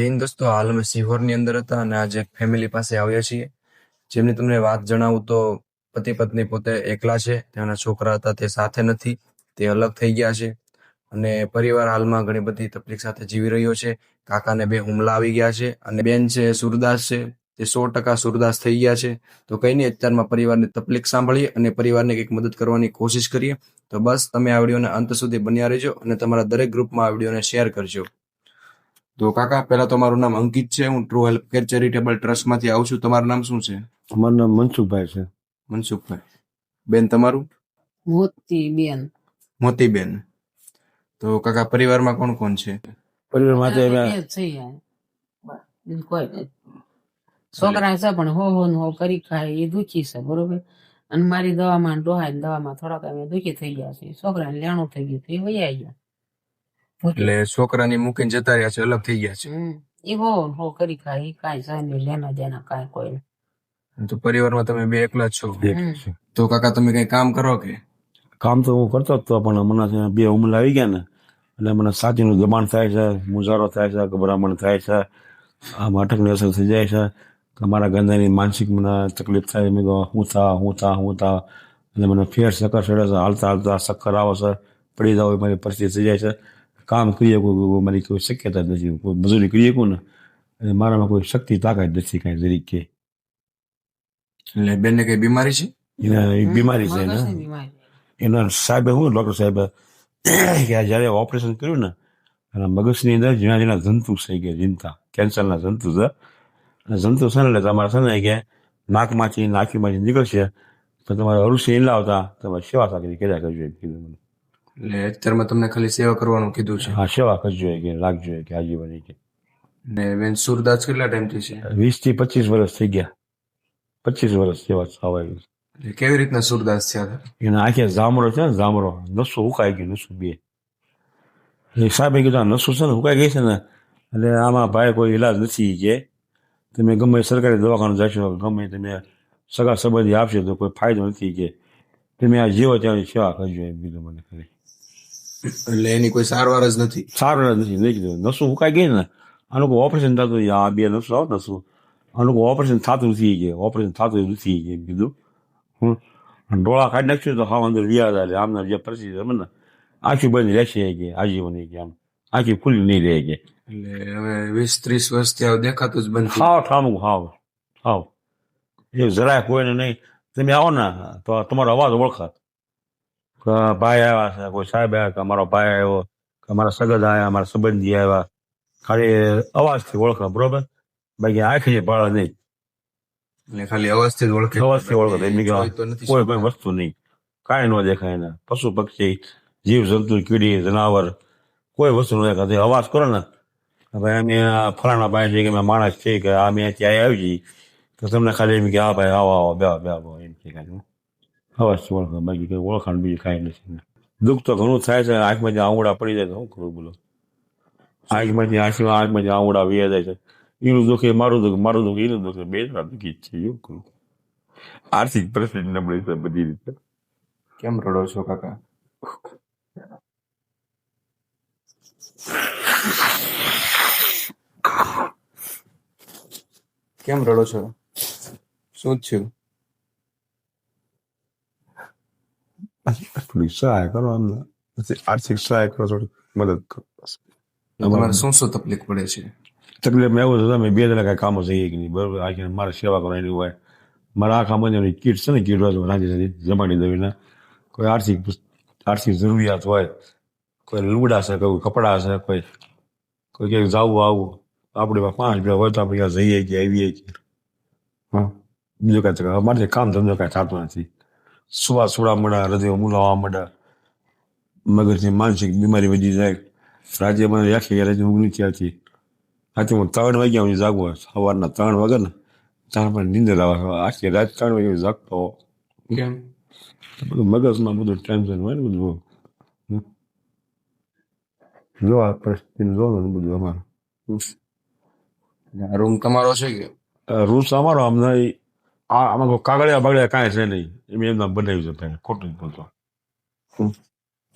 હિન્દ દોસ્તો, હાલ અમે સિહોરની અંદર હતા અને આજે ફેમિલી પાસે આવ્યા છીએ. જેમની તમને વાત જણાવું તો પતિ પત્ની પોતે એકલા છે તેના છોકરા હતા તે સાથે નથી, તે અલગ થઈ ગયા છે. અને પરિવાર હાલમાં ઘણી બધી તકલીફ સાથે જીવી રહ્યો છે. કાકાને બે હુમલા આવી ગયા છે અને બેન છે સુરદાસ છે, તે સો ટકા સુરદાસ થઈ ગયા છે. તો કઈ નહીં, અત્યારમાં પરિવારની તકલીફ સાંભળીએ અને પરિવારને કંઈક મદદ કરવાની કોશિશ કરીએ. તો બસ, તમે આ વિડીયોને અંત સુધી બન્યા રહેજો અને તમારા દરેક ગ્રુપમાં આ વિડીયોને શેર કરજો. તો કાકા પહેલા તો મારું નામ અંકિત છે હું ટ્રુ હેલ્પ કેર ચેરિટેબલ ટ્રસ્ટમાંથી આવું છું. તમારું નામ શું છે? મારું નામ મનસુખભાઈ છે. મનસુખભાઈ. બેન તમારું? મોતી બેન મોતીબેન. તો કાકા પરિવારમાં કોણ કોણ છે? પરિવારમાં તો બીજું કોઈ છોકરા છે પણ હો હો હો કરી ખાય એ દુખી છે બરોબર? અને મારી દવામાં ડોહાય દવામાં થોડાક અમે દુખી થઈ ગયા છે છોકરાને લેણું થઈ ગયું તો એ વૈયા ગયા. એટલે છોકરાની મૂકીને જતા રહ્યા છે અલગ થઈ ગયા છે. એ હો હો કરી ખાય એ કાંઈ છે લેના દેના કાંઈ કોઈ. તો પરિવારમાં તમે બે એકલા જ છો. તો કાકા તમે કઈ કામ કરો કે? કામ તો હું કરતો જ તો પણ હમણાં બે હુમલા આવી ગયા ને એટલે મને સાચીનું દબાણ થાય છે મુજારો થાય છે ગભરામણ થાય છે આમ અટકની અસર થઈ જાય છે કે મારા ગંદાની માનસિક મને તકલીફ થાય મેં કહો હું થા હું થા હું થા. એટલે મને ફેર ચક્કર ચડે છે હાલતા હાલતા ચક્કર આવે છે પડી જાવ મારી પરિસ્થિતિ થઈ જાય છે. કામ કરી શકું મારી કોઈ શક્યતા જ નથી. કોઈ મજૂરી કરી શકું ને એટલે મારામાં કોઈ શક્તિ તાકાત નથી કાંઈ જરીક કે. એટલે બેનને કઈ બીમારી છે? એને બીમારી છે ને. એના સાહેબે હું ડૉક્ટર સાહેબે કે જ્યારે ઓપરેશન કર્યું ને એના મગજની અંદર ઝીણા ઝીણા જંતુ થઈ ગયા ચિંતા કેન્સરના જંતુ છે. અને જંતુ છે ને એટલે તમારે છે ને કે નાકમાંથી નાકીમાંથી નીકળશે તો તમારે અરુષિ નહીં લાવતા તમારે સેવા સાકરી કર્યા કરજો એમ કીધું મને. એટલે અત્યારમાં તમને ખાલી સેવા કરવાનું કીધું છે. હા સેવા કરજો કે રાખજો કે આજીવન કે. ને બેન સુરદાસ કેટલા ટાઈમથી છે? વીસથી પચીસ વર્ષ થઈ ગયા. પચીસ વર્ષ સેવા થવાય એટલે કેવી રીતના સુરદાસ થયા એના આખે જામરો છે ને જામરો. નસો ઉકાઈ ગયું નસો બે. એ સાહેબે કીધું આ નસો છે ને ઉકાઈ ગઈ છે ને એટલે આમાં ભાઈ કોઈ ઈલાજ નથી કે. તમે ગમે સરકારી દવાખાનું જશો ગમે તમે સગા સંબંધી આપશે તો કોઈ ફાયદો નથી કે. તમે આ જીવો ત્યાં સેવા કરજો એમ કીધું મને ખરી એટલે એની કોઈ સારવાર જ નથી. સારવાર જ નથી નહીં કીધું નસો ઉકાઈ ગઈ ને. આનું કોઈ ઓપરેશન થતું. આ બે નસો આવો નસો. આનું કોઈ ઓપરેશન થતું નથી કે ઓપરેશન થતું નથી કે કીધું. હું ડોળા કાઢી નાખશું તો હા અંદર વ્યાજ આવે આમના જે પરિસ્થિતિ ને આખી બંધ રહેશે કે આજીવન કે આમ. આખી ખુલ્લી નહીં રહે કે. એટલે હવે વીસ ત્રીસ વર્ષથી આ દેખાતું જ બંધ. હાવ ઠામું હાવ હાવ. એ જરાય કોઈને નહીં. તમે આવો ને તો તમારો અવાજ ઓળખાત. કે ભાઈ આવ્યા છે કોઈ સાહેબ આવ્યા કે અમારો ભાઈ આવ્યો કે અમારા સગદ આવ્યા અમારા સંબંધી આવ્યા. ખાલી અવાજથી ઓળખ બરોબર? બાકી આખી ભાળ નહીં. એટલે ખાલી અવાજથી જ ઓળખે. અવાજથી ઓળખે એમની કે જોઈ તો નથી કોઈ. કોઈ વસ્તુ નહીં. કાંઈ ન દેખાય ને પશુ પક્ષી જીવ જંતુ કીડી જનાવર કોઈ વસ્તુ ન દેખાતી અવાજ કરો ને. અમે આ ફલાણા ભાઈ છે કે અમે માણસ છે કે આ મેં ત્યાં આવી જઈએ. તો તમને ખાલી એમ કે હા ભાઈ આવો આવો બે બે આવો એમ કે કાંઈ. અવાજથી ઓળખે બાકી કંઈ ઓળખાણ બીજું કાંઈ નથી. દુઃખ તો ઘણું થાય છે, આંખમાંથી આંગળા પડી જાય તો શું કરું બોલો? આંખમાંથી આંખમાં આંખમાંથી આંગળા વ્યા જાય છે. એનું દુઃખ મારું દુઃખ મારું દુઃખ એનું દુઃખ, બે ત્રણ દુઃખી છે, એવું કરું આર્થિક પરિસ્થિતિ નબળી છે બધી રીતે. કેમ રડો છો કાકા? કેમ રડો છો? શું થયું થોડી સહાય કરો અમને પછી આર્થિક સહાય કરો થોડી મદદ કરો બસ તમારે શું શું તકલીફ પડે છે તકલીફમાં એવું છે તમે બે જણા કાંઈ કામો જઈએ કે નહીં બરોબર આખી મારે સેવા કરવાની હોય મારા આખા મંદિરની કીટ છે ને કીટ હોય રાજી રાજી જમાડી દેવી ને કોઈ આર્થિક આર્થિક જરૂરિયાત હોય કોઈ લુગડા છે કોઈ કપડાં છે કોઈ કોઈ ક્યાંક જવું આવું આપણે પાસે પાંચ રૂપિયા હોય તો આપણે ક્યાં જઈએ કે આવીએ કે હા બીજું કાંઈ તકલીફ. અમારે કામ ધંધો કાંઈ થતો નથી સુવા સુડા મળ્યા હૃદય મુલાવા મળ્યા. મગજની માનસિક બીમારી વધી જાય. રાજ્યમાં ગયા રાજ્ય ઊંઘ નથી આવતી. આજે હું ત્રણ વાગ્યા હું જાગવા સવારના ત્રણ વાગ્યા ને ત્રણ પણ નીંદર આવે આખી રાત ત્રણ વાગે જાગતો કેમ? બધું મગજમાં બધું ટેન્શન હોય ને બધું. જો આ પરિસ્થિતિ જો ને બધું અમારું. રૂમ તમારો છે કે? રૂમ અમારો અમને આ આમાં કોઈ કાગળિયા બાગળિયા કાંઈ છે નહીં. એમ એમના બનાવ્યું છે પહેલા ખોટું જ બોલતો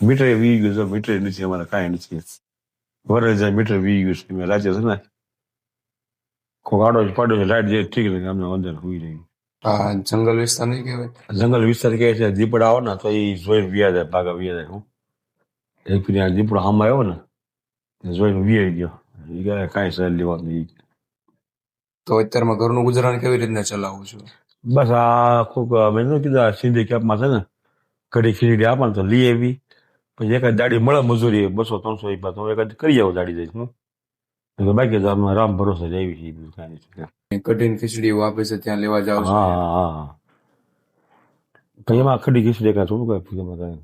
મીટર વી ગયું છે. મીટર નથી અમારે કાંઈ નથી. વરે જાય મીટર વી ગયું છે. એમાં રાજ્ય છે ને કોઈ આડો જ પાડો છે લાઈટ જે ઠીક લાગે અમને અંદર સુઈ રહી. હા જંગલ વિસ્તાર નહીં કહેવાય? જંગલ વિસ્તાર કહે છે દીપડા આવે ને તો એ જોઈને વ્યા જાય ભાગા વ્યા જાય હું. એક ફીરી આ દીપડો આમાં આવ્યો ને જોઈને વ્યાઈ ગયો. એ કાંઈ સર લેવાનું નહીં. તો અત્યારમાં ઘરનું ગુજરાન કેવી રીતના ચલાવું છું? બસ આ કોક મેં શું કીધું આ સિંધી કેપમાં છે ને કઢી ખીચડી આપે તો લઈ આવી પછી એકાદ દાડી મળે મજૂરી બસો ત્રણસો એ તો એકાદ કરી આવો દાડી જઈશ હું તો બાકી તો આમાં રામ ભરોસે જ આવી છે બીજું કઠિન ખીચડી આપે છે ત્યાં લેવા જાવ હા હા હા તો પછી એમાં ખડી ખીચડી કાં થોડું કાંઈ પૂજામાં કાંઈ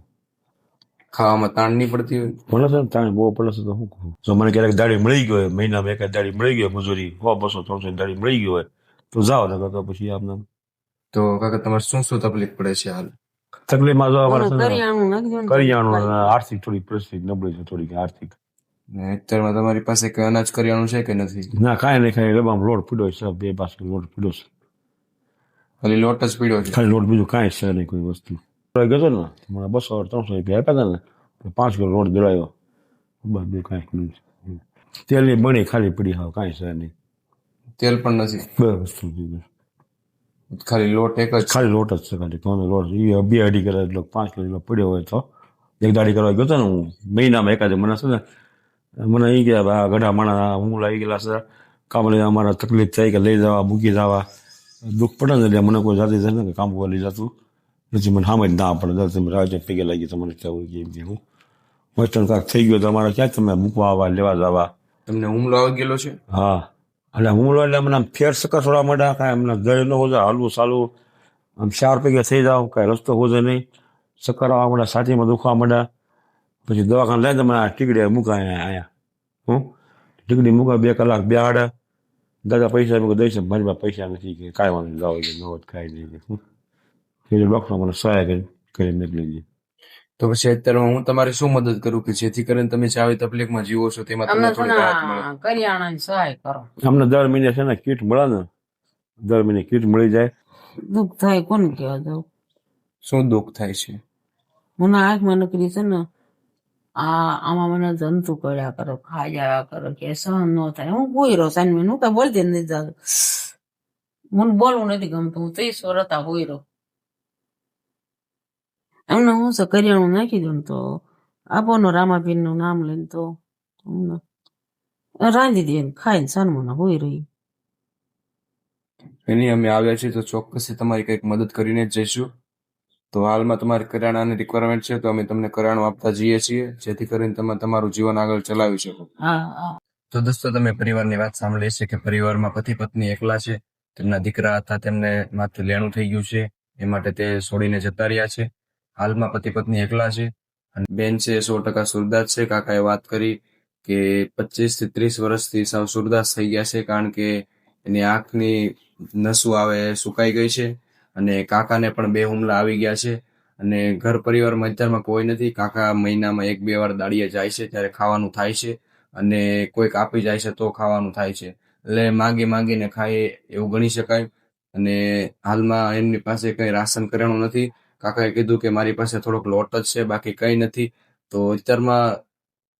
ખાવામાં તાણ નહીં પડતી હોય પડે છે તાણ બહુ પડે છે તો શું કહું જો મને ક્યારેક દાડી મળી ગયો હોય મહિનામાં એકાદ દાડી મળી ગયો મજૂરી હો બસો ત્રણસો દાડી મળી ગયો હોય તો જાઓ ને તો પછી આમને તો કાકા તમારે શું શું તકલીફ પડે છે હાલ? તકલીફમાં જો અમારે કરિયાણું આર્થિક થોડી પરિસ્થિતિ નબળી છે થોડીક આર્થિક. ને અત્યારમાં તમારી પાસે કઈ અનાજ કરિયાણું છે કે નથી? ના કાંઈ નહીં ખાલી ડબ્બામાં લોટ પીડ્યો છે બે પાસે લોટ પીડ્યો છે. ખાલી લોટ જ પીડ્યો છે? ખાલી લોટ બીજું કાંઈ છે નહીં કોઈ વસ્તુ. ગયો ને મને બસો ત્રણસો રૂપિયા આપ્યા હતા ને પાંચ કિલો લોટ દળાયો બસ બે કાંઈ નહીં. તેલની બની ખાલી પીડી હાવ કાંઈ છે નહીં. તેલ પણ નથી? બસ. ખાલી લોટ એક જ? ખાલી લોટ જ છે ખાલી ઘઉંનો લોટ. એ બે અઢી કલાક એટલો પાંચ કિલો પડ્યો હોય તો. એક દાડી કરવા ગયો હતો ને હું મહિનામાં એકાદ મને છે ને મને એ ગયા આ ગઢા માણા હું લાવી ગયેલા છે. કામ લઈને અમારા તકલીફ થઈ કે લઈ જવા મૂકી જવા. દુઃખ પડે ને એટલે મને કોઈ જાતિ છે ને કે કામ કરવા લઈ જતું. પછી મને સામે જ ના પડે. તમે રાજે પીગે લાગી તમને કેવું કે એમ કે હું. વેસ્ટર્ન કાંક થઈ ગયો તો અમારે ક્યાં તમે મૂકવા આવવા લેવા જવા? તમને હુમલો આવી ગયેલો છે? હા. એટલે હું એટલે મને આમ ફેર સકર માંડ્યા, કાંઈ અમને દહીં ન હોજા, હાલવું ચાલવું આમ ચાર પૈકી થઈ જાવ કાંઈ રસ્તો હોજો નહીં. ચક્કર આવવા માંડ્યા છાતીમાં દુખવા માંડ્યા. પછી દવાખાને લઈને મને આ ટીકડી મૂકાય અહીંયા હું? ટીકડી મૂકા બે કલાક બે આડા દાદા પૈસા મૂકે દઈશ મારી પાસે પૈસા નથી કે કાંઈ વાંધો જાઓ કે ન હોત કાંઈ નહીં કે ડૉક્ટર મને સહાય કરી નીકળી ગઈ તો પછી અત્યારમાં હું તમારી શું મદદ કરું કે જેથી કરીને તમે જે આવી તકલીફમાં જીવો છો તેમાં તમને થોડી રાહત મળે? કરિયાણાની સહાય કરો. અમને દર મહિને છે ને કીટ મળે ને દર મહિને કીટ મળી જાય. દુઃખ થાય કોને કહેવા દઉં? શું દુઃખ થાય છે? મને આંખમાં નકરી છે ને આ આમાં મને જંતુ કર્યા કરો ખાઈ આવ્યા કરો કે સહન ન થાય. હું કોઈ રહો મેં હું કઈ બોલતી નથી જાતું મને બોલવું નથી ગમતું હું ત્રીસ વર્ષ હોય હોઈ રહો એમને હું છે કરિયાણું નાખી દઉં તો આપોનો ને નામ લઈને તો રાંધી દે ખાઈને સન્માના હોય રહી એની અમે આવ્યા છીએ તો ચોક્કસથી તમારી કંઈક મદદ કરીને જ જઈશું તો હાલમાં તમારે કરિયાણાની રિક્વાયરમેન્ટ છે તો અમે તમને કરિયાણું આપતા જઈએ છીએ જેથી કરીને તમે તમારું જીવન આગળ ચલાવી શકો હા હા તો દોસ્તો તમે પરિવારની વાત સાંભળી છે કે પરિવારમાં પતિ પત્ની એકલા છે તેમના દીકરા હતા તેમને માથે લેણું થઈ ગયું છે એ માટે તે છોડીને જતા રહ્યા છે હાલમાં પતિ પત્ની એકલા છે. અને બેન છે સો ટકા સુરદાસ છે. કાકાએ વાત કરી કે પચીસથી ત્રીસ વર્ષથી સાવ સુરદાસ થઈ ગયા છે કારણ કે એની આંખની નસું આવે સુકાઈ ગઈ છે અને કાકાને પણ બે હુમલા આવી ગયા છે. અને ઘર પરિવારમાં અત્યારમાં કોઈ નથી. કાકા મહિનામાં એક બે વાર દાડીએ જાય છે ત્યારે ખાવાનું થાય છે અને કોઈક આપી જાય છે તો ખાવાનું થાય છે. એટલે માંગી માંગીને ખાય એવું ગણી શકાય. અને હાલમાં એમની પાસે કઈ રાશન કરિયાણું નથી. કાકાએ કીધું કે મારી પાસે થોડોક લોટ જ છે, બાકી કંઈ નથી. તો અત્યારમાં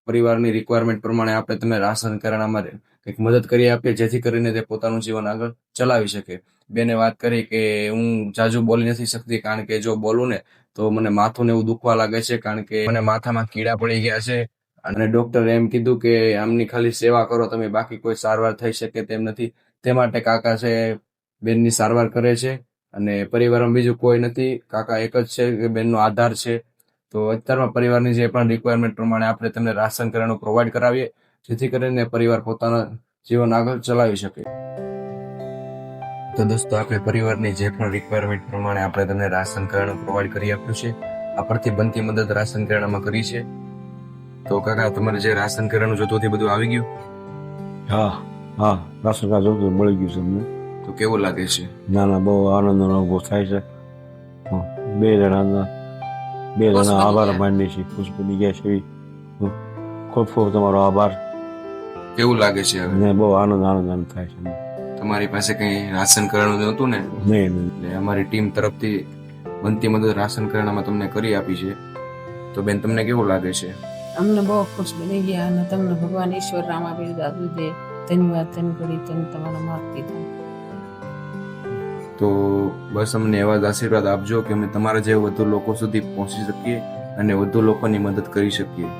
પરિવારની રિક્વાયરમેન્ટ પ્રમાણે આપણે તમે રાશન કરિયાણામાં કંઈક મદદ કરી આપીએ, જેથી કરીને તે પોતાનું જીવન આગળ ચલાવી શકે. બેને વાત કરી કે હું જાજુ બોલી નથી શકતી, કારણ કે જો બોલું ને, તો મને માથું ને એવું દુખવા લાગે છે, કારણ કે મને માથામાં કીડા પડી ગયા છે. અને ડોક્ટરે એમ કીધું કે આમની ખાલી સેવા કરો, તમે બાકી કોઈ સારવાર થઈ શકે તેમ નથી. તે માટે કાકા છે, બેનની સારવાર કરે છે. અને પરિવારમાં બીજું કોઈ નથી. કાકા એક જ છે કે બેનનો આધાર છે. તો અત્યારમાં પરિવારની જે પણ રિક્વાયરમેન્ટ પ્રમાણે આપણે તેમને રાશન કરિયાણું પ્રોવાઈડ કરાવીએ, જેથી કરીને પરિવાર પોતાના જીવન આગળ ચલાવી શકે. તો દોસ્તો, આપણે પરિવારની જે પણ રિક્વાયરમેન્ટ પ્રમાણે આપણે તમને રાશન કરિયાણું પ્રોવાઈડ કરી આપ્યું છે, આ પરથી બનતી મદદ રાશન કરિયાણામાં કરી છે. તો કાકા, તમારે જે રાશન કરિયાણું જોતું તે બધું આવી ગયું? હા હા, રાશન કાર્ડ જોતું મળી ગયું છે અમને. તો કેવું લાગે છે? ના ના બહુ આનંદનો અનુભવ થાય છે. હં, બે જણાના બે જણા આભાર માનીએ છીએ. ખુશ બની ગયા છે ખૂબ ખૂબ તમારો આભાર. કેવું લાગે છે હવે? ને બહુ આનંદ આનંદ આનંદ થાય છે. તમારી પાસે કઈ રાશન કરિયાણું હતું ને? નહીં નહીં. અમારી ટીમ તરફથી બનતી મદદ રાશન કરિયાણામાં તમને કરી આપી છે. તો બેન તમને કેવું લાગે છે? અમને બહુ ખુશ બની ગયા અને તમને ભગવાન ઈશ્વર રામ આપી દાદુ દે ધન્યવાદ તન કરી તન તમારા માર્ગ થાય તો બસ અમને એવા જ આશીર્વાદ આપજો કે અમે તમારા જેવા વધુ લોકો સુધી પહોંચી શકીએ અને વધુ લોકોની મદદ કરી શકીએ.